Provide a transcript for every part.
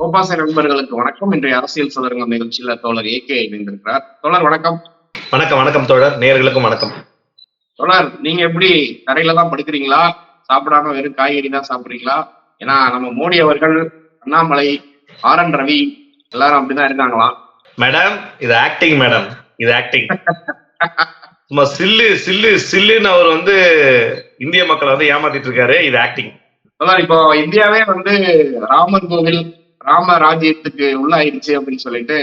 கோபாச நண்பர்களுக்கு வணக்கம். இன்றைய அரசியல் சதுரங்கம் நிகழ்ச்சியில தோழர் ஏ கே இணைந்திருக்கிறார். தோழர் வணக்கம். வணக்கம் வணக்கம் தோழர். நேயர்களுக்கும் வணக்கம். தோழர் நீங்க எப்படி தரையில தான் படுக்கிறீங்களா? சாப்பிடாம வெறும் காய்கறி தான் சாப்பிடுறீங்களா? ஏன்னா நம்ம மோடி அவர்கள் அண்ணாமலை ஆர் என் ரவி எல்லாரும் அப்படிதான் இருக்காங்களாம் மேடம் இது ஆக்டிங் மேடம். இது ஆக்டிங் சும்மா சில்லு சில்லு சில்லுன்னு அவர் வந்து இந்திய மக்களை வந்து ஏமாத்திட்டு இருக்காரு. இது ஆக்டிங் இப்போ இந்தியாவே வந்து ராமர் கோவில் ராம ராஜ்யத்துக்கு உள்ளாயிருச்சு அப்படின்னு சொல்லிட்டு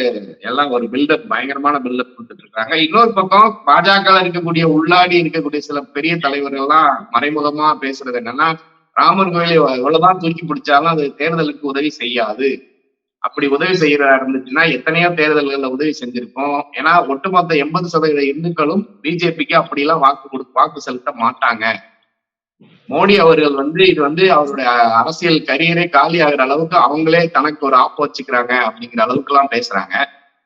எல்லாம் ஒரு பில்டப் பயங்கரமான பில்டப் கொடுத்துட்டு இருக்காங்க. இன்னொரு பக்கம் பாஜக இருக்கக்கூடிய உள்ளாடி இருக்கக்கூடிய சில பெரிய தலைவர்கள்லாம் மறைமுகமா பேசுறது என்னன்னா ராமர் கோயிலை எவ்வளவுதான் தூக்கி பிடிச்சாலும் அது தேர்தலுக்கு உதவி செய்யாது. அப்படி உதவி செய்யறதா இருந்துச்சுன்னா எத்தனையோ தேர்தல்கள்ல உதவி செஞ்சிருக்கோம் ஏன்னா ஒட்டுமொத்த எண்பது சதவீத இந்துக்களும் பிஜேபிக்கு அப்படிலாம் வாக்கு கொடு வாக்கு செலுத்த மாட்டாங்க. மோடி அவர்கள் வந்து இது வந்து அவருடைய அரசியல் கரியரே காலி ஆகுற அளவுக்கு அவங்களே தனக்கு ஒரு ஆப்பு வச்சுக்கிறாங்க அப்படிங்கிற அளவுக்கு எல்லாம் பேசுறாங்க.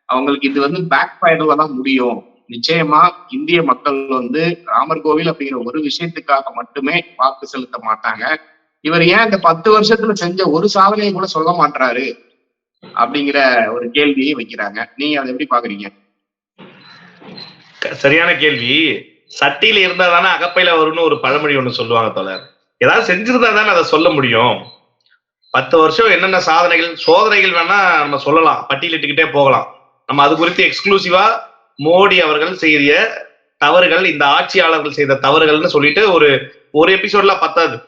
அவங்களுக்கு இது வந்து பேக் ஃபயர்ல தான் முடியும். நிச்சயமா இந்திய மக்கள் வந்து ராமர் கோவில் அப்படிங்கிற ஒரு விஷயத்துக்காக மட்டுமே வாக்கு செலுத்த மாட்டாங்க. இவர் ஏன் இந்த பத்து வருஷத்துல செஞ்ச ஒரு சாதனையை கூட சொல்ல மாட்டாரு அப்படிங்கிற ஒரு கேள்வியை வைக்கிறாங்க. நீங்க அதை எப்படி பாக்குறீங்க சரியான கேள்வி. சட்டியில இருந்தா தானே அகப்பையில வரும்னு ஒரு பழமொழி ஒண்ணு சொல்லுவாங்க தோழர். ஏதாவது செஞ்சிருந்தா தானே அதை சொல்ல முடியும். பத்து வருஷம் என்னென்ன சாதனைகள் சோதனைகள் வேணா நம்ம சொல்லலாம். பட்டியலிட்டுக்கிட்டே போகலாம். நம்ம அது குறித்து எக்ஸ்க்ளூசிவா மோடி அவர்கள் செய்த தவறுகள் இந்த ஆட்சியாளர்கள் செய்த தவறுகள்னு சொல்லிட்டு ஒரு ஒரு எபிசோட்ல பத்தாது.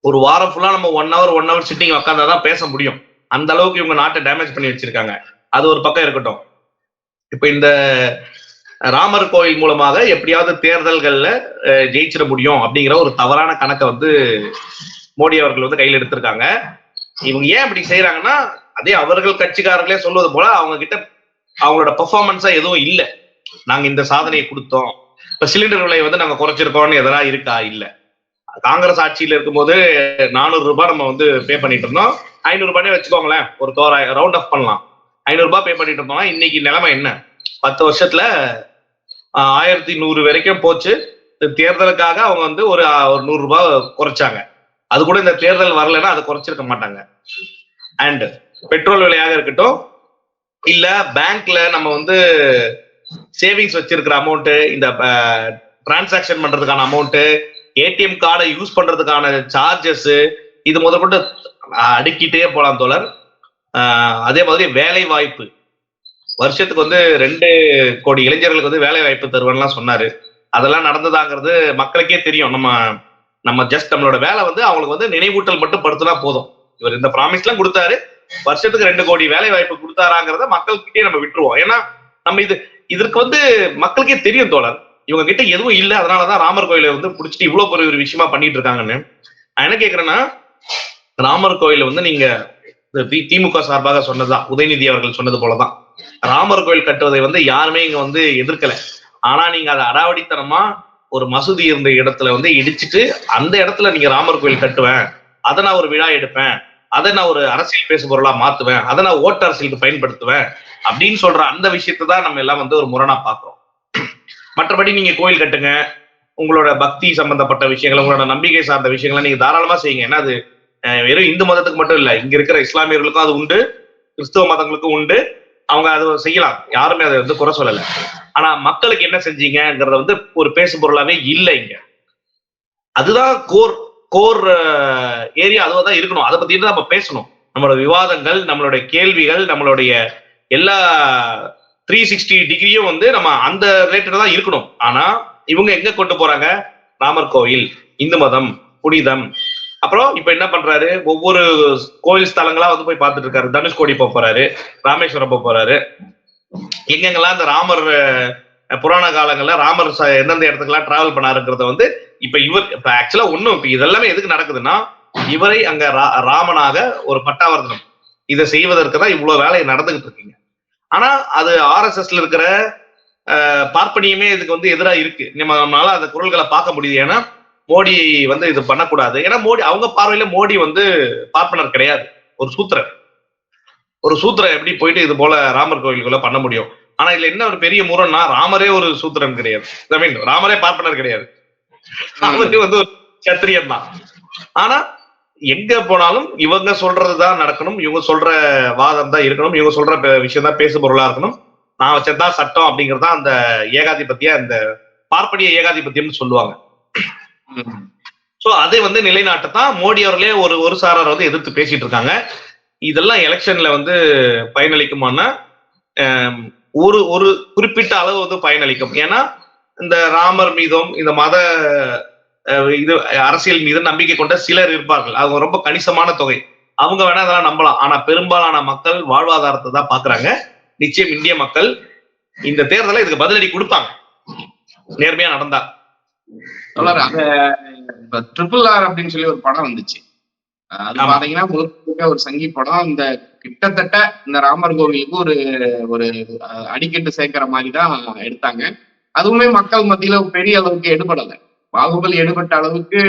ஒரு வாரம் ஃபுல்லா நம்ம one hour one hour sitting உட்காந்தாதான் பேச முடியும். அந்த அளவுக்கு இவங்க நாட்டை டேமேஜ் பண்ணி வச்சிருக்காங்க. அது ஒரு பக்கம் இருக்கட்டும். இப்ப இந்த ராமர் கோயில் மூலமாக எப்படியாவது தேர்தல்கள்ல ஜெயிச்சிட முடியும் அப்படிங்கிற ஒரு தவறான கணக்கை வந்து மோடி அவர்கள் வந்து கையில் எடுத்திருக்காங்க. இவங்க ஏன் அப்படி செய்யறாங்கன்னா அதே அவர்கள் கட்சிக்காரர்களே சொல்வது போல அவங்க கிட்ட அவங்களோட பெர்ஃபார்மன்ஸா எதுவும் இல்லை. நாங்க இந்த சாதனையை கொடுத்தோம். இப்ப சிலிண்டர் விலை வந்து நாங்க குறைச்சிருக்கோம்னு எதனா இருக்கா? இல்ல. காங்கிரஸ் ஆட்சியில இருக்கும்போது நானூறு ரூபாய் நம்ம வந்து பே பண்ணிட்டு இருந்தோம். ஐநூறு ரூபாய் வச்சுக்கோங்களேன். ஒரு தோராய ரவுண்ட் ஆஃப் பண்ணலாம். ஐநூறு ரூபாய் பே பண்ணிட்டு இருந்தோம்னா இன்னைக்கு நிலைமை என்ன? பத்து வருஷத்துல ஆயிரத்தி நூறு வரைக்கும் போச்சு. தேர்தலுக்காக அவங்க வந்து ஒரு ஒரு நூறு ரூபாய் குறைச்சாங்க. அது கூட இந்த தேர்தல் வரலைன்னா அதை குறைச்சிருக்க மாட்டாங்க. அண்ட் பெட்ரோல் விலையாக இருக்கட்டும் இல்ல பேங்க்ல நம்ம வந்து சேவிங்ஸ் வச்சிருக்கிற அமௌண்ட் இந்த டிரான்சாக்ஷன் பண்றதுக்கான அமௌண்ட் ஏடிஎம் கார்டை யூஸ் பண்றதுக்கான சார்ஜஸ் இது முதற்கொண்டு அஹ், அடுக்கிட்டே போலாம் தோழர். அதே மாதிரி வேலை வாய்ப்பு வருஷத்துக்கு வந்து ரெண்டு கோடி இளைஞர்களுக்கு வந்து வேலை வாய்ப்பு தருவேன்லாம் சொன்னாரு. அதெல்லாம் நடந்ததாங்கிறது மக்களுக்கே தெரியும். நம்ம நம்ம ஜஸ்ட் நம்மளோட வேலை வந்து அவங்களுக்கு வந்து நினைவூட்டல் மட்டும் படுத்தினா போதும். இவர் இந்த ப்ராமிஸ்லாம் கொடுத்தாரு. வருஷத்துக்கு ரெண்டு கோடி வேலை வாய்ப்பு கொடுத்தாராங்கிறத மக்கள்கிட்டயே நம்ம விட்டுருவோம். ஏன்னா நம்ம இது இதற்கு வந்து மக்களுக்கே தெரியும் தோழர். இவங்க கிட்ட எதுவும் இல்லை. அதனாலதான் ராமர் கோயிலை வந்து பிடிச்சிட்டு இவ்வளவு பெரிய ஒரு விஷயமா பண்ணிட்டு இருக்காங்கன்னு. நான் என்ன கேக்குறேன்னா ராமர் கோயில வந்து நீங்க தி- திமுக சார்பாக சொன்னதுதான். உதயநிதி அவர்கள் சொன்னது போலதான். ராமர் கோயில் கட்டுவதை வந்து யாருமே இங்க வந்து எதிர்க்கல. ஆனா நீங்க அதை அடாவடித்தனமா ஒரு மசூதி இருந்த இடத்துல வந்து இடிச்சிட்டு அந்த இடத்துல நீங்க ராமர் கோயில் கட்டுவேன். அதை நான் ஒரு விழா எடுப்பேன். அதை நான் ஒரு அரசியல் பேசு பொருளா மாத்துவேன். அதை நான் ஓட்டு அரசியலுக்கு பயன்படுத்துவேன் அப்படின்னு சொல்ற அந்த விஷயத்தை தான் நம்ம எல்லாம் வந்து ஒரு முரணா பார்க்கிறோம். மற்றபடி நீங்க கோயில் கட்டுங்க. உங்களோட பக்தி சம்பந்தப்பட்ட விஷயங்கள் உங்களோட நம்பிக்கை சார்ந்த விஷயங்களை நீங்க தாராளமா செய்யுங்க. ஏன்னா அது வெறும் இந்து மதத்துக்கு மட்டும் இல்லை இங்க இருக்கிற இஸ்லாமியர்களுக்கும் அது உண்டு கிறிஸ்துவ மதங்களுக்கும் உண்டு. அவங்க அதை செய்யலாம். யாருமே அதை வந்து குறை சொல்லலை. ஆனா மக்களுக்கு என்ன செஞ்சீங்கங்கிறத வந்து ஒரு பேசு பொருளாவே இல்லை இங்க. அதுதான் கோர் கோர் ஏரியா அதுவா தான் இருக்கணும். அதை பத்தி தான் நம்ம பேசணும். நம்மளோட விவாதங்கள் நம்மளுடைய கேள்விகள் நம்மளுடைய எல்லா த்ரீ சிக்ஸ்டி டிகிரியும் வந்து நம்ம அந்த ரிலேட்டட் தான் இருக்கணும். ஆனா இவங்க எங்க கொண்டு போறாங்க? ராமர் கோயில் இந்து மதம் புனிதம் அப்புறம் இப்ப என்ன பண்றாரு? ஒவ்வொரு கோயில் ஸ்தலங்களா வந்து போய் பார்த்துட்டு இருக்காரு. தனுஷ்கோடி போக போறாரு ராமேஸ்வரம் போக போறாரு. எங்கெங்கெல்லாம் இந்த ராமர் புராண காலங்கள்ல ராமர் எந்தெந்த இடத்துக்கெல்லாம் டிராவல் பண்ணாருங்கிறத வந்து இப்ப இவர் இப்ப ஆக்சுவலா ஒண்ணும் இப்ப இதெல்லாமே எதுக்கு நடக்குதுன்னா இவரை அங்க ரா- ராமனாக ஒரு பட்டாவர்த்தனம். இதை செய்வதற்கு தான் இவ்வளவு வேலையை நடந்துகிட்டு இருக்கீங்க. ஆனா அது ஆர்எஸ்எஸ்ல இருக்கிற பார்ப்பனியுமே பார்ப்பனியமே இதுக்கு வந்து எதிராக இருக்கு. நம்ம நம்மளால அந்த குரல்களை பார்க்க முடியுது. ஏன்னா மோடி வந்து இது பண்ணக்கூடாது. ஏன்னா மோடி அவங்க பார்வையில மோடி வந்து பார்ப்பனர் கிடையாது. ஒரு சூத்திரர். ஒரு சூத்திரம் எப்படி போயிட்டு இது போல ராமர் கோயிலுக்குள்ள பண்ண முடியும்? ஆனா இதுல என்ன ஒரு பெரிய முரம்னா ராமரே ஒரு சூத்திரன் கிடையாது. ஐ மீன் ராமரே பார்ப்பனர் கிடையாது. ராமரே வந்து ஒரு சத்திரியன் தான். ஆனா எங்க போனாலும் இவங்க சொல்றதுதான் நடக்கணும். இவங்க சொல்ற வாதம் தான் இருக்கணும். இவங்க சொல்ற விஷயம் தான் பேசு பொருளா இருக்கணும். நான் வச்சதுதான் சட்டம் அப்படிங்கறதா அந்த ஏகாதிபத்திய அந்த பார்ப்பனிய ஏகாதிபத்தியம்னு சொல்லுவாங்க. சோ அதை வந்து நிலைநாட்டத்தான் மோடி அவர்களே ஒரு ஒரு சாரார் வந்து எதிர்த்து பேசிட்டு இருக்காங்க இதெல்லாம் எலெக்ஷன்ல வந்து பயனளிக்குமானா ஒரு ஒரு குறிப்பிட்ட அளவு வந்து பயனளிக்கும். ஏன்னா இந்த ராமர் மீதும் இந்த மத இது அரசியல் மீது நம்பிக்கை கொண்ட சிலர் இருப்பார்கள். அவங்க ரொம்ப கணிசமான தொகை. அவங்க வேணா அதெல்லாம் நம்பலாம். ஆனா பெரும்பாலான மக்கள் வாழ்வாதாரத்தை தான் பாக்குறாங்க. நிச்சயம் இந்திய மக்கள் இந்த தேர்தலை இதுக்கு பதிலடி கொடுப்பாங்க. நேர்மையா நடந்தா. அந்த ட்ரிபிள் ஆர் அப்படின்னு சொல்லி ஒரு படம் வந்துச்சு. அது. பாத்தீங்கன்னா முழுக்க ஒரு சங்கி படம். இந்த கிட்டத்தட்ட இந்த ராமர் கோவிலுக்கு ஒரு ஒரு அடிக்கட்டு சேர்க்கிற மாதிரி தான் எடுத்தாங்க. அதுவுமே மக்கள் மத்தியில பெரிய அளவுக்கு எடுபடல. பாகுபலி எடுபட்ட அளவுக்கு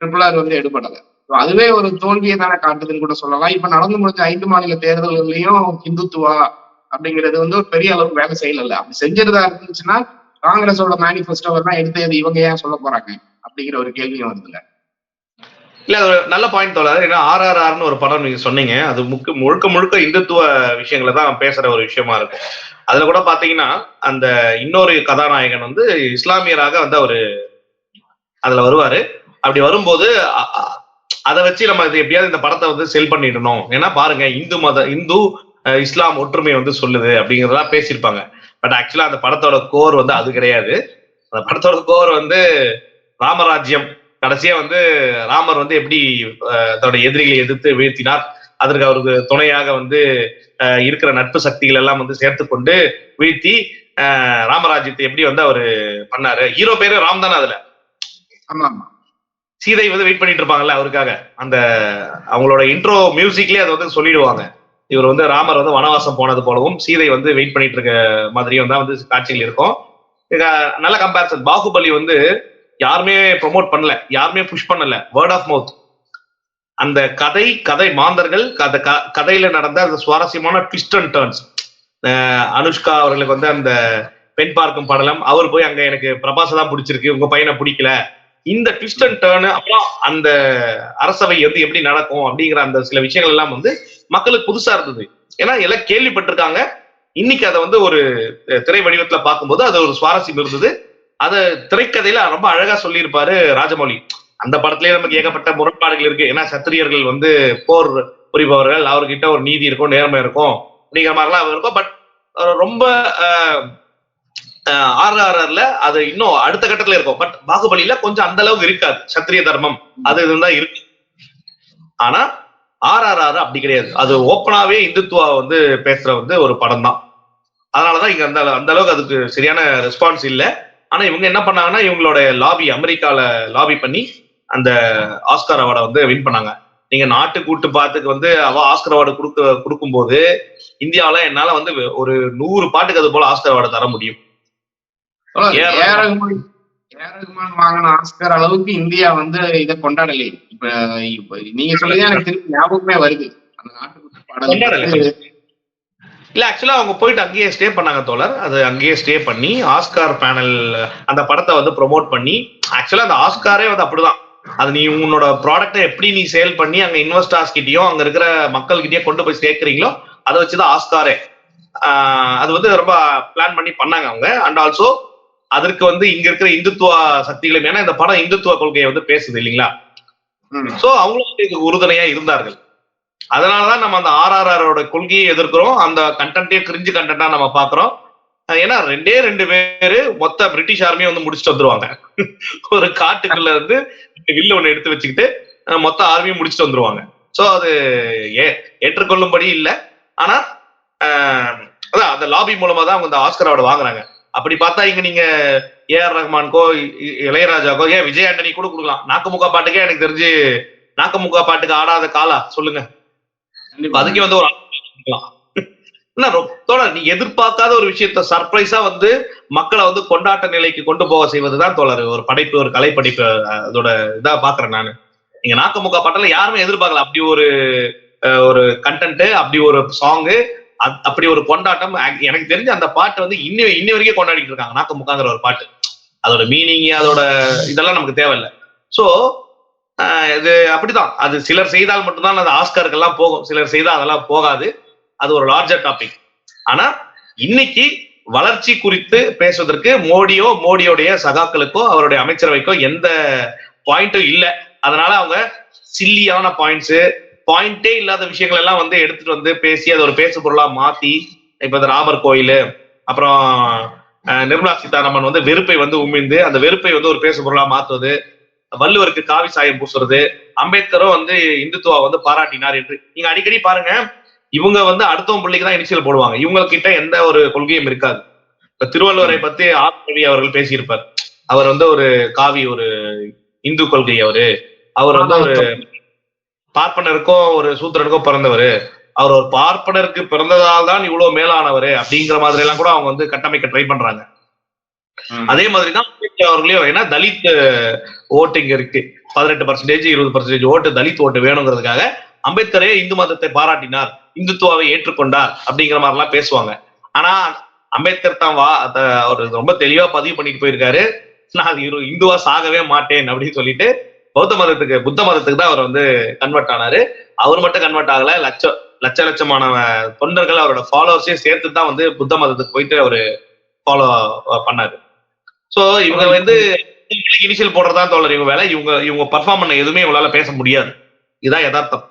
ட்ரிபிள் ஆர் வந்து எடுபடல. அதுவே ஒரு தோல்வியை தானே காட்டுதுன்னு கூட சொல்லலாம். இப்ப நடந்து முடிஞ்ச ஐந்து மாநில தேர்தல்கள்லயும் ஹிந்துத்துவா அப்படிங்கிறது வந்து ஒரு பெரிய அளவுக்கு வேலை செய்யல. அப்படி செஞ்சிருந்தா இருந்துச்சுன்னா காங்கிரஸோட மேனிஃபெஸ்டோ எல்லாம் எடுத்து இது இவங்க ஏன் சொல்ல போறாங்க? அப்படிங்கிற ஒரு கேள்வியும் வருதுல்ல இல்ல அது நல்ல பாயிண்ட் தோலாது ஏன்னா ஆர்ஆர்ஆர்னு ஒரு படம் நீங்க சொன்னீங்க. அது முக்க முழுக்க முழுக்க இந்துத்துவ விஷயங்களை தான் பேசுற ஒரு விஷயமா இருக்கும். அதுல கூட பாத்தீங்கன்னா அந்த இன்னொரு கதாநாயகன் வந்து இஸ்லாமியராக வந்து அவரு அதுல வருவாரு. அப்படி வரும்போது அ- அதை வச்சு நம்ம இது எப்படியாவது இந்த படத்தை வந்து செல் பண்ணிடணும். ஏன்னா பாருங்க இந்து மத இந்து இஸ்லாம் ஒற்றுமை வந்து சொல்லுது அப்படிங்கிறதெல்லாம் பேசியிருப்பாங்க. பட் ஆக்சுவலா அந்த படத்தோட கோர் வந்து அது கிடையாது. அந்த படத்தோட கோர் வந்து ராமராஜ்யம். கடைசியா வந்து ராமர் வந்து எப்படி தன்னுடைய எதிரிகளை எதிர்த்து வீழ்த்தினார். அதற்கு அவருக்கு துணையாக வந்து இருக்கிற நட்பு சக்திகள் எல்லாம் வந்து சேர்த்து கொண்டு வீழ்த்தி ராமராஜ்யத்தை எப்படி வந்து அவரு பண்ணாரு. ஹீரோ பேரு ராம் தானே அதுல? சீதை வந்து வெயிட் பண்ணிட்டு இருப்பாங்கல்ல அவருக்காக. அந்த அவங்களோட இன்ட்ரோ மியூசிக்லயே அதை வந்து சொல்லிடுவாங்க. இவர் வந்து ராமர் வந்து வனவாசம் போனது போலவும் சீதை வந்து வெயிட் பண்ணிட்டு இருக்க மாதிரியும் தான் வந்து காட்சிகள் இருக்கும். நல்ல கம்பேரிசன் பாகுபலி வந்து யாருமே ப்ரொமோட் பண்ணல. யாருமே புஷ் பண்ணல. வேர்ட் ஆஃப் மவுத் அந்த கதை கதை மாந்தர்கள் கதை க- கதையில நடந்த அந்த சுவாரஸ்யமான ட்விஸ்ட் அண்ட் டர்ன்ஸ் அனுஷ்கா அவர்களுக்கு வந்து அந்த பெண் பார்க்கும் படலம். அவர் போய் அங்க எனக்கு பிரபாஸ் தான் பிடிச்சிருக்கு. உங்க பையனை பிடிக்கல. இந்த ட்விஸ்ட் அண்ட் டேர்னு அப்புறம் அந்த அரசவை வந்து எப்படி நடக்கும் அப்படிங்கிற அந்த சில விஷயங்கள் எல்லாம் வந்து மக்களுக்கு புதுசா இருந்தது. ஏன்னா எல்லாம் கேள்விப்பட்டிருக்காங்க. இன்னைக்கு அதை வந்து ஒரு திரை வடிவத்துல பார்க்கும்போது அது ஒரு சுவாரஸ்யம் இருந்தது. அதை திரைக்கதையில ரொம்ப அழகா சொல்லியிருப்பாரு ராஜமௌழி அந்த படத்திலேயே நமக்கு ஏகப்பட்ட முரண்பாடுகள் இருக்கு. ஏன்னா சத்திரியர்கள் வந்து போர் புரிபவர்கள். அவர்கிட்ட ஒரு நீதி இருக்கும் நேர்மை இருக்கும் அப்படிங்கிற மாதிரிலாம் இருக்கும். பட் ரொம்ப ஆர்ஆர்ஆர்ல அது இன்னும் அடுத்த கட்டத்துல இருக்கும். பட் பாகுபலியில கொஞ்சம் அந்த அளவுக்கு இருக்காது. சத்திரிய தர்மம் அது இதுதான் இருக்கு. ஆனா ஆர்ஆர்ஆர் அப்படி கிடையாது. அது ஓப்பனாவே இந்துத்துவா வந்து பேசுற வந்து ஒரு படம் தான். அதனாலதான் இங்க அந்த அந்த அளவுக்கு அதுக்கு சரியான ரெஸ்பான்ஸ் இல்ல. ஆனா இவங்க என்ன பண்ணாங்கன்னா இவங்களோட லாபி அமெரிக்கால லாபி பண்ணி அந்த ஆஸ்கார் அவார்டை வந்து வின் பண்ணாங்க. நீங்க நாட்டு கூட்டு பாத்துக்கு வந்து அவ ஆஸ்கர் அவார்டு கொடுக்க கொடுக்கும்போது இந்தியாவில என்னால வந்து ஒரு நூறு பாட்டுக்கு அது போல ஆஸ்கர் அவார்டு தர முடியும். ரகுமான் வாங்கின ஆஸ்கர் அளவுக்கு இந்தியா வந்து இதை கொண்டாடலை. இப்ப இப்ப நீங்க சொல்லுங்க எனக்கு திருப்பி ஞாபகமே வருது. அந்த. வந்து இல்ல ஆக்சுவலா அவங்க போயிட்டு அங்கேயே ஸ்டே பண்ணாங்க தோழர். அது அங்கேயே ஸ்டே பண்ணி ஆஸ்கார் பேனல் அந்த படத்தை வந்து ப்ரோமோட் பண்ணி ஆக்சுவலா அந்த ஆஸ்காரே வந்து அப்படிதான். அது நீ உன்னோட ப்ராடக்ட்டை எப்படி நீ சேல் பண்ணி அங்க இன்வெஸ்டர்ஸ் கிட்டயும் அங்க இருக்கிற மக்கள் கிட்டயும் கொண்டு போய் சேர்க்கறீங்களோ அதை வச்சுதான் ஆஸ்காரே அது வந்து ரொம்ப பிளான் பண்ணி பண்ணாங்க அவங்க. அண்ட் ஆல்சோ அதற்கு வந்து இங்க இருக்கிற இந்துத்துவ சக்திகளும் ஏன்னா இந்த படம் இந்துத்துவ கொள்கையை வந்து பேசுது இல்லைங்களா? சோ அவங்களும் வந்து இதுக்கு உறுதுணையா இருந்தார்கள். அதனாலதான் நம்ம அந்த ஆர்ஆர்ஆரோட கொள்கையை எதிர்க்கிறோம். அந்த கண்டென்ட்டே கிரிஞ்சு கண்டென்ட்டா நம்ம பாக்குறோம் ஏன்னா ரெண்டே ரெண்டு பேரு மொத்த பிரிட்டிஷ் ஆர்மியை வந்து முடிச்சுட்டு வந்துருவாங்க. ஒரு காட்டுக்குள்ள இருந்து வில்ல ஒண்ணு எடுத்து வச்சுக்கிட்டு மொத்த ஆர்மியும் முடிச்சுட்டு வந்துருவாங்க. சோ அது ஏ- ஏற்றுக்கொள்ளும்படி இல்ல. ஆனா அதான் அந்த லாபி மூலமா தான் அவங்க இந்த ஆஸ்கர் அவார்டு வாங்குறாங்க. அப்படி பார்த்தா இங்க நீங்க ஏஆர் ரஹ்மான்கோ இ- இ- இளையராஜாக்கோ ஏன் விஜய் ஆண்டனி கூட கொடுக்கலாம். நாக்குமுக்கா பாட்டுக்கே எனக்கு தெரிஞ்சு நாக்குமுக்கா பாட்டுக்கு ஆடாத காலா சொல்லுங்க. அதுக்கே வந்து ஒரு தோழர் நீ எதிர்பார்க்காத ஒரு விஷயத்த சர்ப்ரைஸா வந்து மக்களை வந்து கொண்டாட்ட நிலைக்கு கொண்டு போக செய்வதுதான் தோழர் ஒரு படைப்பு ஒரு கலை படைப்பு அதோட இதா பாக்குறேன் நானு. நீங்க நாக்கமுக்கா பாட்டுல யாருமே எதிர்பார்க்கல. அப்படி ஒரு ஒரு கண்டென்ட் அப்படி ஒரு சாங்கு அப்படி ஒரு கொண்டாட்டம் எனக்கு தெரிஞ்சு அந்த பாட்டு வந்து இன்னி இன்னி வரைக்கும் கொண்டாடிட்டு இருக்காங்க. நாக்கமுக்காங்கிற ஒரு பாட்டு. அதோட மீனிங் அதோட இதெல்லாம் நமக்கு தேவையில்லை. ஸோ இது அப்படிதான் அது சிலர் செய்தால் மட்டும்தான் அது ஆஸ்கருக்கெல்லாம் போகும். சிலர் செய்தால் அதெல்லாம் போகாது. அது ஒரு லார்ஜர் டாபிக் ஆனா இன்னைக்கு வளர்ச்சி குறித்து பேசுவதற்கு மோடியோ மோடியோடைய சகாக்களுக்கோ அவருடைய அமைச்சரவைக்கோ எந்த பாயிண்ட்டும் இல்லை. அதனால அவங்க சில்லியான பாயிண்ட்ஸு பாயிண்டே இல்லாத விஷயங்கள் எல்லாம் வந்து எடுத்துட்டு வந்து பேசி அதை ஒரு பேசு பொருளா மாத்தி இப்ப இந்த ராமர் கோயில் அப்புறம் நிர்மலா சீதாராமன் வந்து வெறுப்பை வந்து உமிழ்ந்து அந்த வெறுப்பை வந்து ஒரு பேசு பொருளா மாத்துவது வள்ளுவருக்கு காவி சாயம் பூசுறது அம்பேத்கரும் வந்து இந்துத்துவா வந்து பாராட்டினார் என்று. நீங்க அடிக்கடி பாருங்க இவங்க வந்து அடுத்தவங்க பிள்ளைக்கு தான் இனிஷியல் போடுவாங்க. இவங்க கிட்ட எந்த ஒரு கொள்கையும் இருக்காது. இப்ப திருவள்ளுவரை பத்தி ஆத்மவி அவர்கள் பேசியிருப்பார். அவர் வந்து ஒரு காவி ஒரு இந்து கொள்கை அவரு. அவர் வந்து ஒரு பார்ப்பனருக்கும் ஒரு சூத்திரனுக்கும் பிறந்தவர். அவர் ஒரு பார்ப்பனருக்கு பிறந்ததால் தான் இவ்வளவு மேலானவர் அப்படிங்கிற மாதிரி எல்லாம் கூட அவங்க வந்து கட்டமைக்க ட்ரை பண்றாங்க. அதே மாதிரி தான் அம்பேத்கர் அவர்களையும் ஏன்னா தலித் ஓட்டிங் இருக்கு. பதினெட்டு பர்சன்டேஜ் இருபது பர்சன்டேஜ் ஓட்டு தலித் ஓட்டு வேணுங்கிறதுக்காக அம்பேத்கரே இந்து மதத்தை பாராட்டினார் இந்துத்துவாவை ஏற்றுக்கொண்டார் அப்படிங்கிற மாதிரி எல்லாம் பேசுவாங்க. ஆனா அம்பேத்கர் தான் வா அவர் ரொம்ப தெளிவா பதிவு பண்ணிட்டு போயிருக்காரு. நான் இந்துவா சாகவே மாட்டேன் அப்படின்னு சொல்லிட்டு பௌத்த மதத்துக்கு புத்த மதத்துக்கு தான் அவர் வந்து கன்வெர்ட் ஆனாரு. அவர் மட்டும் கன்வெர்ட் ஆகல. லட்ச லட்ச லட்சமான தொண்டர்கள் அவரோட ஃபாலோவர்ஸையும் சேர்த்து தான் வந்து புத்த மதத்துக்கு போயிட்டு அவரு ஃபாலோ பண்ணாரு. சோ இவங்க வந்து இனிஷியல் போடுறதா தோழர்? இவங்க வேலை இவங்க இவங்க பர்ஃபார்ம் பண்ண எதுவுமே இவங்களால பேச முடியாது. இதுதான் யதார்த்தம்.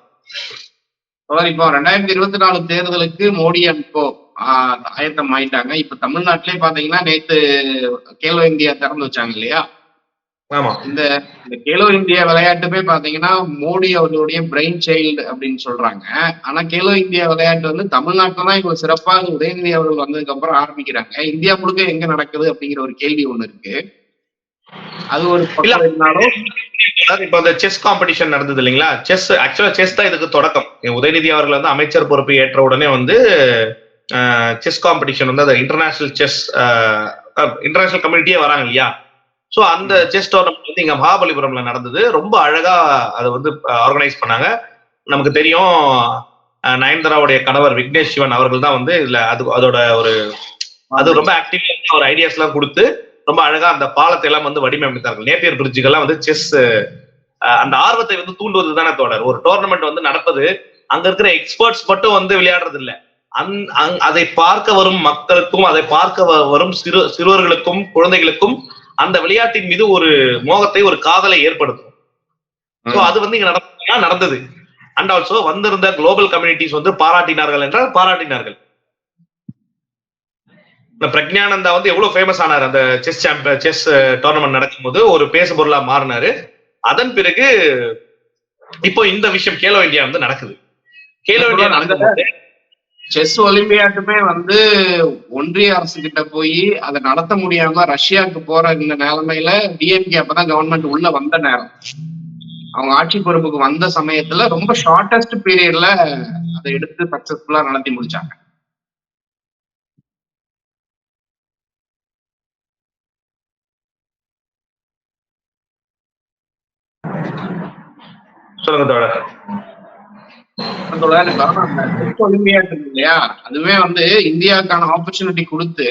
இப்போ ரெண்டாயிரத்தி இருபத்தி நாலு தேர்தலுக்கு மோடி அண்ட் கோ ஆயத்தம் ஆயிட்டாங்க. இப்ப தமிழ்நாட்டிலே பாத்தீங்கன்னா நேத்து கேலோ இந்தியா திறந்து வச்சாங்க இல்லையா? ஆமா. இந்த இந்த கேலோ இந்தியா விளையாட்டுமே பாத்தீங்கன்னா மோடி அவர்களுடைய பிரெயின் சைல்டு அப்படின்னு சொல்றாங்க. ஆனா கேலோ இந்தியா விளையாட்டு வந்து தமிழ்நாட்டுல தான் இவ்வளவு சிறப்பா உதயநிதி அவர்கள் வந்ததுக்கு அப்புறம் ஆரம்பிக்கிறாங்க. இந்தியா முழுக்க எங்க நடக்குது அப்படிங்கிற ஒரு கேள்வி ஒண்ணு இருக்கு. அது ஒரு இப்ப இந்த செஸ் காம்படிஷன் நடந்தது இல்லைங்களா? செஸ் ஆக்சுவலா செஸ் தான் இதுக்கு தொடக்கம். உதயநிதி அவர்கள் வந்து அமைச்சர் பொறுப்பு ஏற்ற உடனே வந்து செஸ் காம்படிஷன் வந்து அந்த இன்டர்நேஷனல் செஸ் இன்டர்நேஷனல் கம்யூனிட்டியே வராங்க இல்லையா? சோ அந்த செஸ் டோர்னமெண்ட் வந்து இங்க மகாபலிபுரம்ல நடந்தது. ரொம்ப அழகா அதை வந்து ஆர்கனைஸ் பண்ணாங்க. நமக்கு தெரியும் நயன்தாராவுடைய கணவர் விக்னேஷ் சிவன் அவர்கள் தான் வந்து இதுல அது அதோட ஒரு அது ரொம்ப ஆக்டிவா ஒரு ஐடியாஸ் எல்லாம் கொடுத்து ரொம்ப அழகா அந்த பாலத்தை எல்லாம் வந்து வடிவமைத்தார்கள். நேப்பியர் பிரிட்ஜுக்கெல்லாம் வந்து செஸ் அந்த ஆர்வத்தை வந்து தூண்டுவது தானே தோழர். ஒரு டோர்னமெண்ட் வந்து நடப்பது அங்க இருக்கிற எக்ஸ்பர்ட்ஸ் மட்டும் வந்து விளையாடுறது இல்ல அந் அங்- அதை பார்க்க வரும் மக்களுக்கும் அதை பார்க்க வ- வரும் சிறு சிறுவர்களுக்கும் குழந்தைகளுக்கும் அந்த விளையாட்டின் மீது ஒரு மோகத்தை ஒரு காதலை ஏற்படுத்தும். சோ அது வந்து இங்க நடந்தா நடந்தது. அண்ட் ஆல்சோ வந்திருந்த குளோபல் கம்யூனிட்டிஸ் வந்து பாராட்டினார்கள் என்றால் பாராட்டினார்கள். இந்த பிரக்ஞானந்தா வந்து எவ்வளவு ஃபேமஸ் ஆனார்? அந்த செஸ் சாம்பியன் செஸ் டோர்னமெண்ட் நடக்கும்போது ஒரு பேசு பொருளா மாறினாரு. அதன் பிறகு இப்போ இந்த விஷயம் கேலோ இந்தியா வந்து நடக்குது. கேலோ இந்தியா நடக்கும்போது செஸ் ஒலிம்பியாட்டுமே வந்து ஒன்றிய அரசு கிட்ட போய் அதை நடத்த முடியாம ரஷ்யாவுக்கு போற இந்த நிலைமையில டிஎம்கே அப்பதான் கவர்மெண்ட் உள்ள வந்த நேரம். அவங்க ஆட்சி பொறுப்புக்கு வந்த சமயத்துல ரொம்ப ஷார்டஸ்ட் பீரியட்ல அதை எடுத்து சக்சஸ்ஃபுல்லா நடத்தி முடிச்சாங்க. சொல்லுங்க தோழர். இல்லையா? அதுவே வந்து இந்தியாவுக்கான ஆப்பர்ச்சுனிட்டி கொடுத்து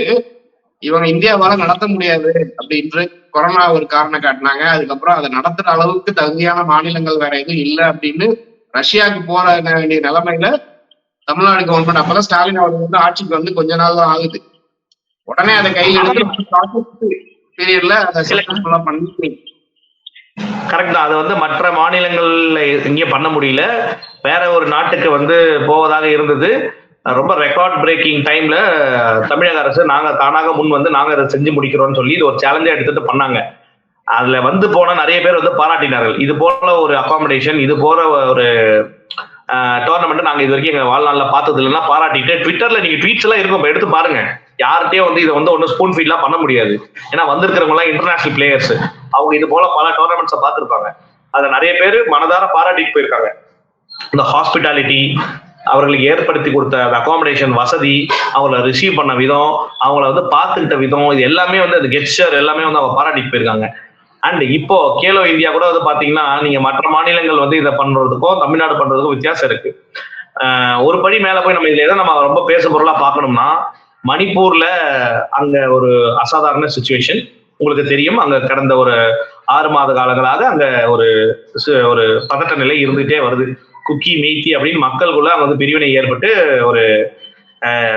இவங்க இந்தியாவால நடத்த முடியாது அப்படின்று கொரோனா ஒரு காரணம் காட்டினாங்க. அதுக்கப்புறம் அதை நடத்துற அளவுக்கு தகுதியான மாநிலங்கள் வேற எதுவும் இல்லை அப்படின்னு ரஷ்யாவுக்கு போற வேண்டிய நிலைமையில தமிழ்நாடு கவர்மெண்ட் அப்பதான் ஸ்டாலின் அவர்கள் வந்து ஆட்சிக்கு வந்து கொஞ்ச நாள் தான் ஆகுது. உடனே அதை கையில் எடுத்து பீரியட்ல அதை பண்ணி கரெக்ட் தான். அது வந்து மற்ற மாநிலங்கள்ல இங்கே பண்ண முடியல. வேற ஒரு நாட்டுக்கு வந்து போவதாக இருந்தது. ரொம்ப ரெக்கார்ட் பிரேக்கிங் டைம்ல தமிழக அரசு நாங்க தானாக முன் வந்து நாங்க அதை செஞ்சு முடிக்கிறோம்னு சொல்லி இது ஒரு சேலஞ்சா எடுத்துட்டு பண்ணாங்க. அதுல வந்து போனா நிறைய பேர் வந்து பாராட்டினார்கள். இது போல ஒரு அகாமடேஷன் இது போல ஒரு டோர்னமெண்ட் நாங்க இது வரைக்கும் எங்க வாழ்நாள்ல பார்த்தது இல்லைன்னா பாராட்டிட்டு ட்விட்டர்ல நீங்க ட்வீட்ஸ் எல்லாம் இருக்கும். எடுத்து பாருங்க. யார்கிட்டயும் வந்து இதை வந்து ஒன்றும் ஸ்பூன் ஃபீட்லாம் பண்ண முடியாது. ஏன்னா வந்திருக்கிறவங்க எல்லாம் இன்டர்நேஷனல் பிளேயர்ஸ் அவங்க இது போல பல டோர்னமெண்ட்ஸை பார்த்துருப்பாங்க. அதை நிறைய பேர் மனதார பாராட்டிட்டு போயிருக்காங்க. இந்த ஹாஸ்பிட்டாலிட்டி அவர்களுக்கு ஏற்படுத்தி கொடுத்த அந்த அகாமடேஷன் வசதி அவங்கள ரிசீவ் பண்ண விதம் அவங்கள வந்து பார்த்துக்கிட்ட விதம் இது எல்லாமே வந்து அந்த கெஸ்டர் எல்லாமே வந்து அவங்க பாராட்டிட்டு போயிருக்காங்க. அண்ட் இப்போ கேலோ இந்தியா கூட வந்து பாத்தீங்கன்னா நீங்க மற்ற மாநிலங்கள் வந்து இதை பண்றதுக்கும் தமிழ்நாடு பண்றதுக்கும் வித்தியாசம் இருக்கு. ஒரு படி மேல போய் நம்ம இதுல எதை நம்ம ரொம்ப பேச பொருளா பார்க்கணும்னா மணிப்பூர்ல அங்க ஒரு அசாதாரண சுச்சுவேஷன் உங்களுக்கு தெரியும் அங்க கடந்த ஒரு ஆறு மாத காலங்களாக அங்க ஒரு சு- ஒரு பதட்ட நிலை இருந்துகிட்டே வருது. குக்கி மெய்த்தி அப்படின்னு மக்களுக்குள்ள அங்க வந்து பிரிவினை ஏற்பட்டு ஒரு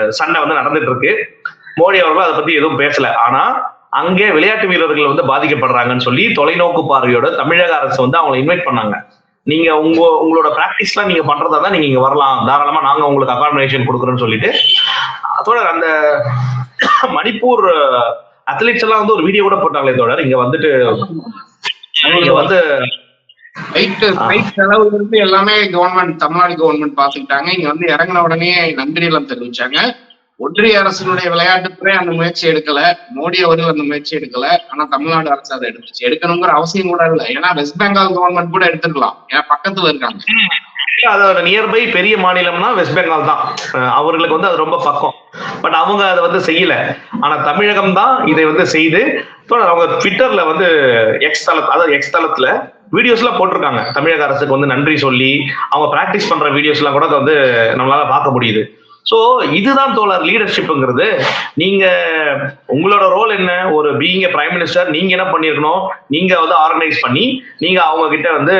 சண்டை வந்து நடந்துட்டு இருக்கு. மோடி அவர்கள் அதை பத்தி எதுவும் பேசல. ஆனா அங்கே விளையாட்டு வீரர்கள் வந்து பாதிக்கப்படுறாங்கன்னு சொல்லி தொலைநோக்கு பார்வையோட தமிழக அரசு வந்து அவங்களை இன்வைட் பண்ணாங்க. நீங்க உங்க உங்களோட ப்ராக்டிஸ்லாம் நீங்க பண்றதா தான் நீங்க இங்க வரலாம். தாராளமா நாங்க உங்களுக்கு அகாமடேஷன் கொடுக்குறோம்னு சொல்லிட்டு. அதோட அந்த மணிப்பூர் அத்லீட்ஸ் எல்லாம் வந்து ஒரு வீடியோ கூட போட்டாங்களே தோழர். இங்க வந்துட்டு இங்க வந்து எல்லாமே கவர்மெண்ட் தமிழ்நாடு கவர்மெண்ட் பாத்துக்கிட்டாங்க இங்க வந்து இறங்கின உடனே நன்றி எல்லாம் தெரிவிச்சாங்க. ஒன்றிய அரசினுடைய விளையாட்டுத்துறை அந்த முயற்சி எடுக்கல. மோடி அவர்கள் அந்த முயற்சி எடுக்கல. ஆனா தமிழ்நாடு அரசு அதை எடுத்துச்சு. எடுக்கணுங்கிற அவசியம் கூட இல்லை. ஏன்னா வெஸ்ட் பெங்கால் கவர்மெண்ட் கூட எடுத்துக்கலாம் ஏன்னா பக்கத்துல இருக்காங்க. அதோட நியர்பை பெரிய மாநிலம்னா வெஸ்ட் பெங்கால் தான். அவர்களுக்கு வந்து அது ரொம்ப பக்கம். பட் அவங்க அதை வந்து செய்யல. ஆனா தமிழகம் தான் இதை வந்து செய்து அவங்க ட்விட்டர்ல வந்து எக்ஸ் தள அதாவது எக்ஸ் தளத்துல வீடியோஸ் எல்லாம் போட்டிருக்காங்க. தமிழக அரசுக்கு வந்து நன்றி சொல்லி அவங்க பிராக்டிஸ் பண்ற வீடியோஸ் எல்லாம் கூட வந்து நம்மளால பார்க்க முடியுது. ஸோ இதுதான் தோழர் லீடர்ஷிப்புங்கிறது நீங்க உங்களோட ரோல் என்ன? ஒரு பீயிங் பிரைம் மினிஸ்டர் நீங்க என்ன பண்ணிருக்கணும்? நீங்க வந்து ஆர்கனைஸ் பண்ணி நீங்க அவங்க கிட்ட வந்து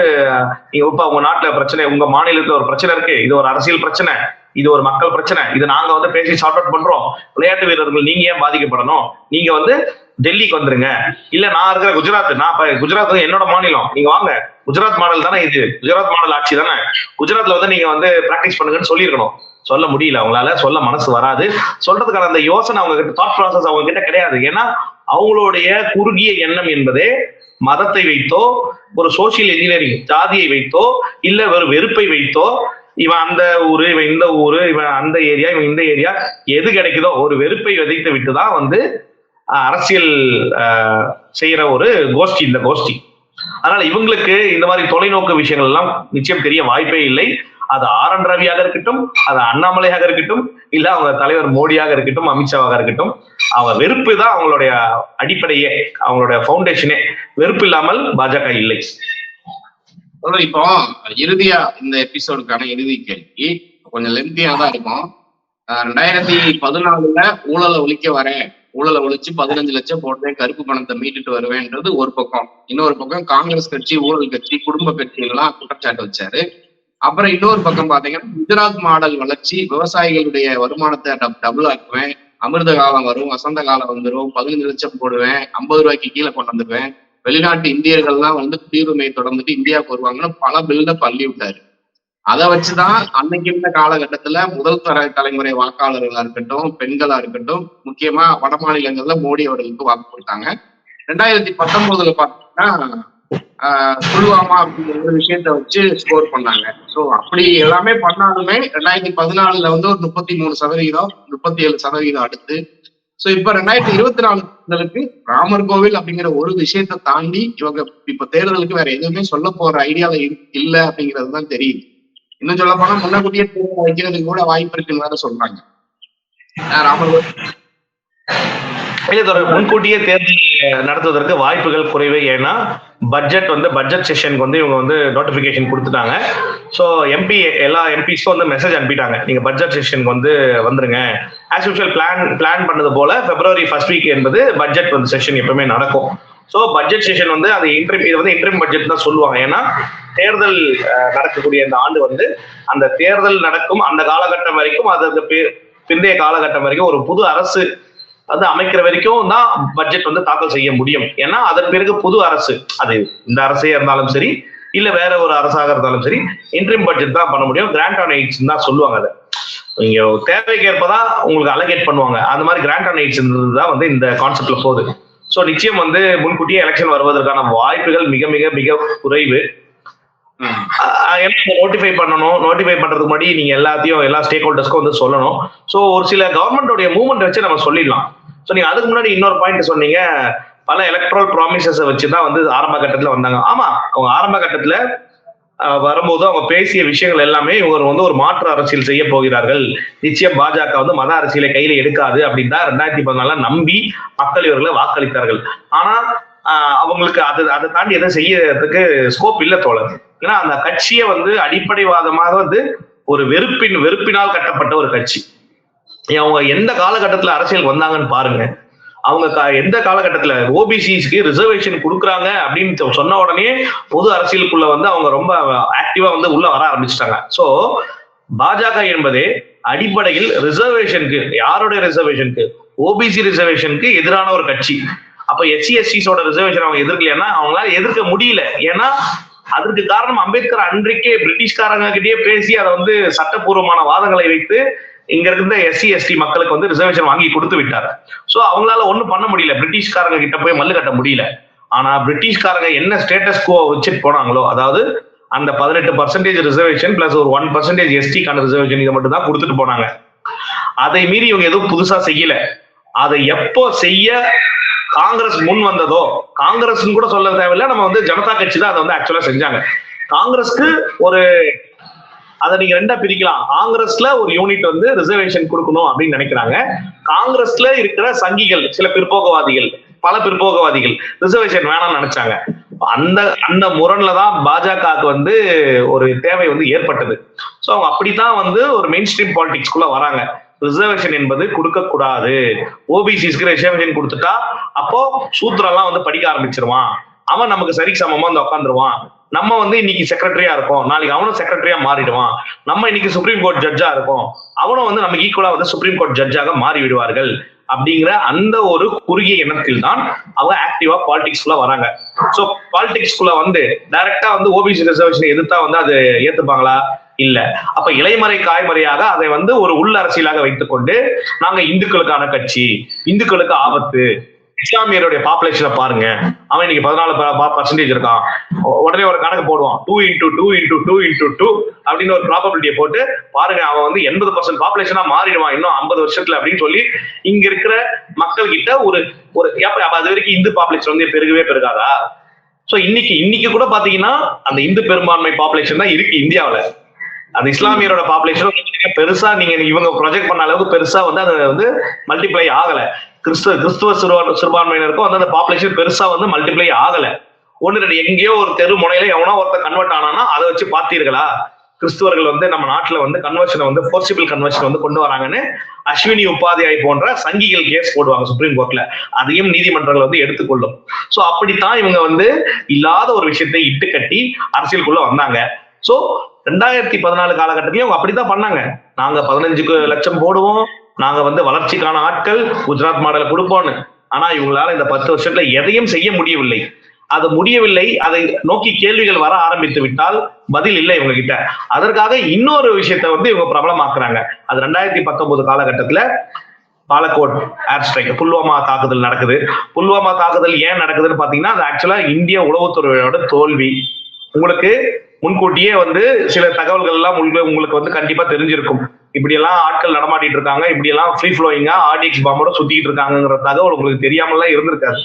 நீங்க இப்ப உங்க நாட்டுல பிரச்சனை உங்க மாநிலத்துல ஒரு பிரச்சனை இருக்கு. இது ஒரு அரசியல் பிரச்சனை. இது ஒரு மக்கள் பிரச்சனை. இது நாங்க வந்து பேசி சார்ட் அவுட் பண்றோம். விளையாட்டு வீரர்கள் நீங்க ஏன் பாதிக்கப்படணும்? நீங்க வந்து டெல்லிக்கு வந்துருங்க. இல்ல நான் இருக்கிற குஜராத் நான் இப்ப குஜராத் வந்து என்னோட மாநிலம். நீங்க வாங்க. குஜராத் மாடல் தானே இது? குஜராத் மாடல் ஆட்சி தானே? குஜராத்ல வந்து நீங்க வந்து பிராக்டிஸ் பண்ணுங்கன்னு சொல்லியிருக்கணும். சொல்ல முடியல. அவங்களால சொல்ல மனசு வராது. சொல்றதுக்கான அந்த யோசனை அவங்க கிட்ட தாட் ப்ராசஸ் அவங்க கிட்ட கிடையாது. ஏன்னா அவங்களுடைய குறுகிய எண்ணம் என்பதே மதத்தை வைத்தோ ஒரு சோசியல் இன்ஜினியரிங் ஜாதியை வைத்தோ இல்ல வெறும் வெறுப்பை வைத்தோ இவன் அந்த ஊரு இவன் இந்த ஊரு இவன் அந்த ஏரியா இவன் இந்த ஏரியா எது கிடைக்குதோ ஒரு வெறுப்பை விதைத்து விட்டு தான் வந்து அரசியல் செய்யற ஒரு கோஷ்டி இந்த கோஷ்டி. அதனால இவங்களுக்கு இந்த மாதிரி தொலைநோக்கு விஷயங்கள் எல்லாம் நிச்சயம் தெரிய வாய்ப்பே இல்லை. அது ஆர் என் ரவியாக இருக்கட்டும் அது அண்ணாமலையாக இருக்கட்டும் இல்ல அவங்க தலைவர் மோடியாக இருக்கட்டும் அமித்ஷாவாக இருக்கட்டும் அவங்க வெறுப்பு தான் அவங்களுடைய அடிப்படையே அவங்களுடைய ஃபவுண்டேஷனே வெறுப்பு இல்லாமல் பாஜக இல்லை. இப்போ இறுதியா இந்த எபிசோடுக்கான இறுதி கேள்வி. கொஞ்சம் லென்த்தியா தான் இருக்கும். ரெண்டாயிரத்தி பதினாலுல ஊழலை ஒழிக்க வரேன். ஊழலை ஒழிச்சு பதினஞ்சு லட்சம் போட்டேன் கருப்பு பணத்தை மீட்டுட்டு வருவேன்றது ஒரு பக்கம். இன்னொரு பக்கம் காங்கிரஸ் கட்சி ஊழல் கட்சி குடும்ப கட்சிகள்லாம் குற்றச்சாட்டு வச்சாரு. அப்புறம் இன்னொரு பக்கம் பாத்தீங்கன்னா குஜராத் மாடல் வளர்ச்சி விவசாயிகளுடைய வருமானத்தை டபுள் ஆக்குவேன். அமிர்த காலம் வரும் வசந்த காலம் வந்துடும் பதினஞ்சு லட்சம் போடுவேன் ஐம்பது ரூபாய்க்கு கீழே கொண்டு வந்துடுவேன் வெளிநாட்டு இந்தியர்கள்லாம் வந்து குடியுரிமையை தொடர்ந்துட்டு இந்தியாவுக்கு வருவாங்கன்னு பல பில்டப் அள்ளி விட்டாரு. அதை வச்சுதான் அன்னைக்கு இருந்த காலகட்டத்துல முதல் தர தலைமுறை வாக்காளர்களா இருக்கட்டும் பெண்களா இருக்கட்டும் முக்கியமா வட மாநிலங்கள்ல மோடி அவர்களுக்கு வாக்கு கொடுத்தாங்க. ரெண்டாயிரத்தி பத்தொன்பதுல பாத்தீங்கன்னா புல்வாமா அப்படிங்கிற ஒரு விஷயத்த வச்சு ஸ்கோர் பண்ணாங்க. சோ அப்படி எல்லாமே பண்ணாலுமே ரெண்டாயிரத்தி பதினாலுல வந்து ஒரு முப்பத்தி மூணு சதவீதம் முப்பத்தி ஏழு சதவீதம் அடுத்து. ஸோ இப்ப ரெண்டாயிரத்தி இருபத்தி நாலு ராமர் கோவில் அப்படிங்கிற ஒரு விஷயத்தை தாண்டி இவங்க இப்ப தேர்தலுக்கு வேற எதுவுமே சொல்ல போற ஐடியால இல்ல அப்படிங்கிறது தான் தெரியுது. இன்னும் சொல்ல போனா முன்னக்கூட்டியே தேர்தல் வைக்கிறதுக்கு கூட வாய்ப்பு இருக்குன்னு வேற சொல்றாங்க. ராமர் கோவில். முன்கூட்டியே தேர்தல் நடத்துவதற்கு வாய்ப்புகள் குறைவு. ஏன்னா பட்ஜெட் வந்து பட்ஜெட் செஷனுக்கு வந்து இவங்க வந்து நோட்டிபிகேஷன் கொடுத்துட்டாங்க. ஸோ எம்பி எல்லா எம்பிஸும் வந்து மெசேஜ் அனுப்பிட்டாங்க. நீங்க பட்ஜெட் செஷனுக்கு வந்து வந்துருங்க. ஆஸ் யூஷுவல் பிளான் பிளான் பண்ணது போல பிப்ரவரி ஃபர்ஸ்ட் வீக் என்பது பட்ஜெட் வந்து செஷன் எப்பவுமே நடக்கும். ஸோ பட்ஜெட் செஷன் வந்து அது இன்ட்ரிம் இது வந்து இன்ட்ரிம் பட்ஜெட் தான் சொல்லுவாங்க. ஏன்னா தேர்தல் நடக்கக்கூடிய இந்த ஆண்டு வந்து அந்த தேர்தல் நடக்கும் அந்த காலகட்டம் வரைக்கும் அதற்கு பி- பிந்தைய காலகட்டம் வரைக்கும் ஒரு புது அரசு அது அமைக்கிற வரைக்கும் தான் பட்ஜெட் வந்து தாக்கல் செய்ய முடியும். ஏன்னா அதன் பிறகு புது அரசு அது இந்த அரசே இருந்தாலும் சரி இல்ல வேற ஒரு அரசாக இருந்தாலும் சரி இன்ட்ரீம் பட்ஜெட் தான் பண்ண முடியும். கிராண்ட் ஆன் எய்ட்ஸ் தான் சொல்லுவாங்க அதை. இங்க தேவைக்கு ஏற்பதான் உங்களுக்கு அலகேட் பண்ணுவாங்க. அந்த மாதிரி கிராண்ட் ஆன் எய்ட்ஸ் தான் வந்து இந்த கான்செப்ட்ல போகுது. ஸோ நிச்சயம் வந்து முன்கூட்டியே எலெக்ஷன் வருவதற்கான வாய்ப்புகள் மிக மிக மிக குறைவு. நோட்டிஃபை பண்ணணும்? நோட்டிஃபை பண்றதுக்கு முன்னாடி நீங்க எல்லாத்தையும் எல்லா ஸ்டேக் ஹோல்டர்ஸ்க்கும் வந்து சொல்லணும். ஸோ ஒரு சில கவர்மெண்டோடைய மூவ்மெண்ட் வச்சு நம்ம சொல்லிடலாம். ஸோ நீங்க அதுக்கு முன்னாடி இன்னொரு பாயிண்ட் சொன்னீங்க. பல எலக்ட்ரல் ப்ராமிசஸை வச்சு தான் வந்து ஆரம்ப கட்டத்துல வந்தாங்க. ஆமா அவங்க ஆரம்ப கட்டத்துல வரும்போது அவங்க பேசிய விஷயங்கள் எல்லாமே இவர் வந்து ஒரு மாற்று அரசியல் செய்ய போகிறார்கள். நிச்சயம் பாஜக வந்து மத அரசியலை கையில எடுக்காது அப்படின்னு தான் ரெண்டாயிரத்தி பதினால நம்பி மக்கள் இவர்களை வாக்களித்தார்கள். ஆனா அவங்களுக்கு அது அதை தாண்டி எதுவும் செய்யறதுக்கு ஸ்கோப் இல்லை தோழர். ஏன்னா அந்த கட்சியை வந்து அடிப்படைவாதமாக வந்து ஒரு வெறுப்பின் வெறுப்பினால் கட்டப்பட்ட ஒரு கட்சி. அவங்க எந்த காலகட்டத்தில் அரசியல் வந்தாங்கன்னு பாருங்க. அவங்க கா- எந்த காலகட்டத்தில் ஓபிசிஸ்க்கு ரிசர்வேஷன் கொடுக்குறாங்க அப்படின்னு சொன்ன உடனே பொது அரசியலுக்குள்ள வந்து அவங்க ரொம்ப ஆக்டிவா வந்து உள்ள வர ஆரம்பிச்சிட்டாங்க. ஸோ பாஜக என்பதே அடிப்படையில் ரிசர்வேஷனுக்கு யாருடைய ரிசர்வேஷனுக்கு? ஓபிசி ரிசர்வேஷனுக்கு எதிரான ஒரு கட்சி. அப்ப எஸ்சி எஸ்டிஸோட ரிசர்வேஷன் அவங்க எதிர்க்கலைன்னா அவங்களால எதிர்க்க முடியல. ஏன்னா அதற்கு காரணம் அம்பேத்கர் அன்றைக்கே பிரிட்டிஷ்காரங்க கிட்டயே பேசி அதை வந்து சட்டப்பூர்வமான வாதங்களை வைத்து இங்க இருந்த எஸ்சி எஸ்டி மக்களுக்கு வந்து ரிசர்வேஷன் வாங்கி கொடுத்து விட்டாரு. சோ அவங்களால ஒண்ணும் பண்ண முடியல. பிரிட்டிஷ்காரங்க கிட்ட போய் மல்லு கட்ட முடியல. ஆனா பிரிட்டிஷ்காரங்க என்ன ஸ்டேட்டஸ் கோ வச்சுட்டு போனாங்களோ அதாவது அந்த பதினெட்டு பர்சன்டேஜ் ரிசர்வேஷன் பிளஸ் ஒரு ஒன் பர்சன்டேஜ் எஸ்டிக்கான ரிசர்வேஷன் இதை மட்டும் தான் கொடுத்துட்டு போனாங்க. அதை மீறி இவங்க எதுவும் புதுசா செய்யல. அதை எப்போ செய்ய காங்கிரஸ் முன் வந்ததோ காங்கிரஸ் கூட சொல்ல தேவையில்ல நம்ம வந்து ஜனதா கட்சி தான் அதை வந்து ஆக்சுவலா செஞ்சாங்க. காங்கிரஸ்க்கு ஒரு அதை நீங்க ரெண்டா பிரிக்கலாம். காங்கிரஸ்ல ஒரு யூனிட் வந்து ரிசர்வேஷன் கொடுக்கணும் அப்படின்னு நினைக்கிறாங்க. காங்கிரஸ்ல இருக்கிற சங்கிகள் சில பிற்போகவாதிகள் பல பிற்போகவாதிகள் ரிசர்வேஷன் வேணாம்னு நினைச்சாங்க. அந்த அந்த முரண்ல தான் பாஜகவுக்கு வந்து ஒரு தேவை வந்து ஏற்பட்டது. ஸோ அவங்க அப்படித்தான் வந்து ஒரு மெயின் ஸ்ட்ரீம் பாலிடிக்ஸ்குள்ள வராங்க. ரிசர்வேஷன் என்பது கொடுக்கக்கூடாது. ஓபிசிஸ்க்கு ரிசர்வேஷன் கொடுத்துட்டா அப்போ சூத்திரம்லாம் வந்து படிக்க ஆரம்பிச்சிருவான். அவன் நமக்கு சரி சமமா வந்து உட்காந்துருவான் நம்ம வந்து இன்னைக்கு செக்ரட்டரியா இருக்கோம். நாளைக்கு அவனும் செக்ரட்டரியா மாறிடுவான். நம்ம இன்னைக்கு சுப்ரீம் கோர்ட் ஜட்ஜா இருக்கோம். அவனும் வந்து நமக்கு ஈக்குவலா வந்து சுப்ரீம் கோர்ட் ஜட்ஜாக மாறி விடுவார்கள் அப்படிங்கிற அந்த ஒரு குறுகிய எண்ணத்தில் தான் அவங்க ஆக்டிவா பாலிடிக்ஸ்குள்ள வராங்க. சோ பாலிடிக்ஸ்குள்ள வந்து டைரக்டா வந்து ஓபிசி ரிசர்வேஷன் எதிர்த்தா வந்து அது ஏத்துப்பாங்களா? இல்ல. அப்ப இலைமறை காய்மறையாக அதை வந்து ஒரு உள் அரசியலாக வைத்துக்கொண்டு நாங்க இந்துக்களுக்கான கட்சி இந்துக்களுக்கு ஆபத்து இஸ்லாமியருடைய பாப்புலேஷனை பாருங்க. அவன் இன்னைக்கு பதினாலு பர்சன்டேஜ் இருக்கான். உடனே ஒரு கணக்கு போடுவான். Two into two into two into two அப்படின்னு ஒரு ப்ராபபிலிட்டியை போட்டு பாருங்க அவன் வந்து எண்பது பர்சன்ட் பாப்புலேஷனா மாறிடுவான் இன்னும் ஐம்பது வருஷத்துல அப்படின்னு சொல்லி இங்க இருக்கிற மக்கள் கிட்ட ஒரு ஒரு அது வரைக்கும் இந்து பாப்புலேஷன் வந்து பெருகவே பெருகாதா? சோ இன்னைக்கு இன்னைக்கு கூட பாத்தீங்கன்னா அந்த இந்து பெரும்பான்மை பாப்புலேஷன் தான் இருக்கு இந்தியாவுல. அந்த இஸ்லாமியரோட பாப்புலேஷன் பெருசா நீங்க இவங்க ப்ரொஜெக்ட் பண்ண அளவுக்கு பெருசா வந்து அது வந்து மல்டிப்ளை ஆகல. கிறிஸ்துவ கிறிஸ்துவ சிறுபான் சிறுபான்மையினருக்கும் வந்து அந்த பாப்புலேஷன் பெருசா வந்து மல்டிப்ளை ஆகல. ஒன்று ரெண்டு எங்கேயோ ஒரு தெரு முனையில எவனோ ஒருத்தர் கன்வெர்ட் ஆனானா அதை வச்சு பார்த்தீர்களா கிறிஸ்துவர்கள் வந்து நம்ம நாட்டுல வந்து கன்வர்ஷனை வந்து போர்சிபிள் கன்வர்ஷன் வந்து கொண்டு வராங்கன்னு அஸ்வினி உபாத்யாய் போன்ற சங்கிகள் கேஸ் போடுவாங்க சுப்ரீம் கோர்ட்ல அதையும் நீதிமன்றங்கள் வந்து எடுத்துக்கொள்ளும். சோ அப்படித்தான் இவங்க வந்து இல்லாத ஒரு விஷயத்தை இட்டு கட்டி அரசியலுக்குள்ள வந்தாங்க. சோ ரெண்டாயிரத்தி பதினாலு காலகட்டத்திலயும் அவங்க அப்படித்தான் பண்ணாங்க. நாங்க பதினஞ்சு லட்சம் போடுவோம். நாங்க வந்து வளர்ச்சிக்கான ஆட்கள் குஜராத் மாடலை கொடுப்போம்னு. ஆனா இவங்களால இந்த பத்து வருஷத்துல எதையும் செய்ய முடியவில்லை. அது முடியவில்லை. அதை நோக்கி கேள்விகள் வர ஆரம்பித்து விட்டால் பதில் இல்லை இவங்க கிட்ட அதற்காக இன்னொரு விஷயத்த வந்து இவங்க பிரபலமாக்குறாங்க. அது ரெண்டாயிரத்தி பத்தொன்பது காலகட்டத்துல பாலக்கோட் ஏர் ஸ்ட்ரைக் புல்வாமா தாக்குதல் நடக்குது. புல்வாமா தாக்குதல் ஏன் நடக்குதுன்னு பாத்தீங்கன்னா அது ஆக்சுவலா இந்திய உளவுத்துறையோட தோல்வி. உங்களுக்கு முன்கூட்டியே வந்து சில தகவல்கள் எல்லாம் உங்களுக்கு உங்களுக்கு வந்து கண்டிப்பா தெரிஞ்சிருக்கும். இப்படி எல்லாம் ஆட்கள் நடமாட்டிட்டு இருக்காங்க இப்படி எல்லாம் ஃப்ரீ ஃப்ளோயிங்கா ஆர்டிஎக்ஸ் பாம்போட சுத்திட்டு இருக்காங்கிற தகவல் உங்களுக்கு தெரியாமலாம் இருந்திருக்காது.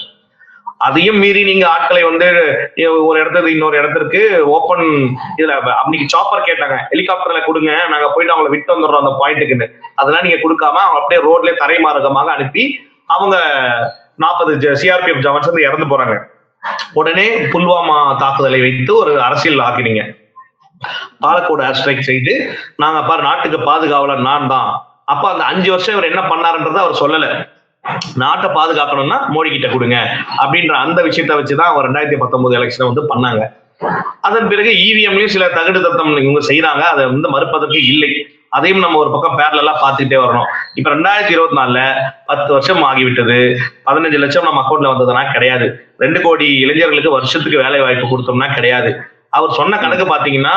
அதையும் மீறி நீங்க ஆட்களை வந்து ஒரு இடத்துல இன்னொரு இடத்திற்கு ஓப்பன் இதுல அன்னைக்கு சாப்பர் கேட்டாங்க ஹெலிகாப்டர்ல கொடுங்க நாங்க போயிட்டு அவங்களை விட்டு வந்துடுறோம் அந்த பாயிண்ட்டுக்குன்னு அதெல்லாம் நீங்க கொடுக்காம அவங்க அப்படியே ரோட்ல தரைமார்க்கமாக அனுப்பி அவங்க நாற்பது சிஆர்பிஎஃப் ஜவான்ஸ் வந்து இறந்து போறாங்க. உடனே புல்வாமா தாக்குதலை வைத்து ஒரு அரசியல் ஆக்கினீங்க. பாலக்கோடு ஏர் ஸ்ட்ரைக் செய்து நாங்க பாரு நாட்டுக்கு பாதுகாவலர் நான் தான் அப்ப அந்த அஞ்சு வருஷம் இவர் என்ன பண்ணாருன்றதை அவர் சொல்லல. நாட்டை பாதுகாக்கணும்னா மோடி கிட்ட கொடுங்க. அப்படின்ற அந்த விஷயத்த வச்சுதான் அவர் ரெண்டாயிரத்தி பத்தொன்பது எலெக்ஷனை வந்து பண்ணாங்க. அதன் பிறகு இவிஎம்லயும் சில தகுடு தத்தம் இவங்க செய்யறாங்க அதை வந்து மறுப்பதற்கு இல்லை. அதையும் நம்ம ஒரு பக்கம் பேரலா பார்த்துட்டே வரணும். இப்ப ரெண்டாயிரத்தி இருபத்தி நாலுல பத்து வருஷம் ஆகிவிட்டது. பதினஞ்சு லட்சம் நம்ம அக்கௌண்ட்ல வந்ததுன்னா கிடையாது. ரெண்டு கோடி இளைஞர்களுக்கு வருஷத்துக்கு வேலை வாய்ப்பு கொடுத்தோம்னா கிடையாது. அவர் சொன்ன கணக்கு பாத்தீங்கன்னா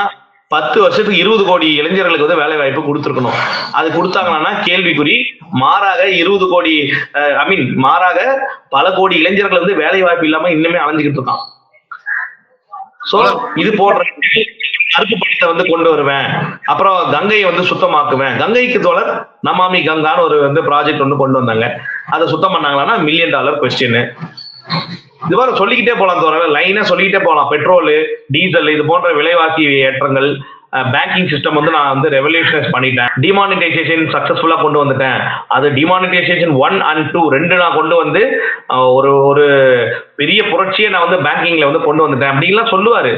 பத்து வருஷத்துக்கு இருபது கோடி இளைஞர்களுக்கு வந்து வேலை வாய்ப்பு கொடுத்துருக்கணும். அது கொடுத்தாங்கன்னா கேள்விக்குறி மாறாக இருபது கோடி ஐ மீன் மாறாக பல கோடி இளைஞர்கள் வந்து வேலை வாய்ப்பு இல்லாம இன்னுமே அலைஞ்சுக்கிட்டு இருக்கான். சோ இது போன்ற கருப்பு பணத்தை வந்து கொண்டு வருவேன். அப்புறம் கங்கையை வந்து சுத்தமாக்குவேன். கங்கைக்கு தோழர் நமாமி கங்கான்னு ஒரு வந்து ப்ராஜெக்ட் ஒன்று கொண்டு வந்தாங்க. அதை சுத்தம் பண்ணாங்களான்னா மில்லியன் டாலர் கொஸ்டின் இது மாதிரி சொல்லிக்கிட்டே போகலாம் தோற லைனா சொல்லிக்கிட்டே போகலாம் பெட்ரோல் டீசல் இது போன்ற விலைவாசி ஏற்றங்கள் பேங்கிங் சிஸ்டம் வந்து நான் வந்து ரெவல்யூஷனைஸ் பண்ணிட்டேன். டிமானிட்டைசேஷன் சக்சஸ்ஃபுல்லா கொண்டு வந்துட்டேன். அது டிமானிட்டைசேஷன் ஒன் அண்ட் டூ ரெண்டு நான் கொண்டு வந்து ஒரு ஒரு பெரிய புரட்சியை நான் வந்து பேங்கிங்ல வந்து கொண்டு வந்துட்டேன். அப்படின்லாம் சொல்லுவாரு.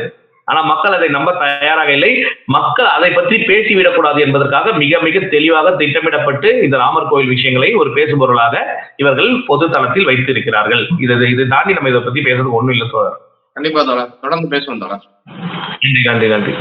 ஆனா மக்கள் அதை நம்ப தயாராக இல்லை. மக்கள் அதை பற்றி பேசிவிடக்கூடாது என்பதற்காக மிக மிக தெளிவாக திட்டமிடப்பட்டு இந்த ராமர் கோயில் விஷயங்களை ஒரு பேசுபொருளாக இவர்கள் பொது தளத்தில் வைத்திருக்கிறார்கள். இது இது தாண்டி நம்ம இதை பத்தி பேசுறதுக்கு ஒண்ணும் இல்லை தோழர். கண்டிப்பா தோழர். தொடர்ந்து பேசுவோம் தோழர். நன்றி நன்றி நன்றி.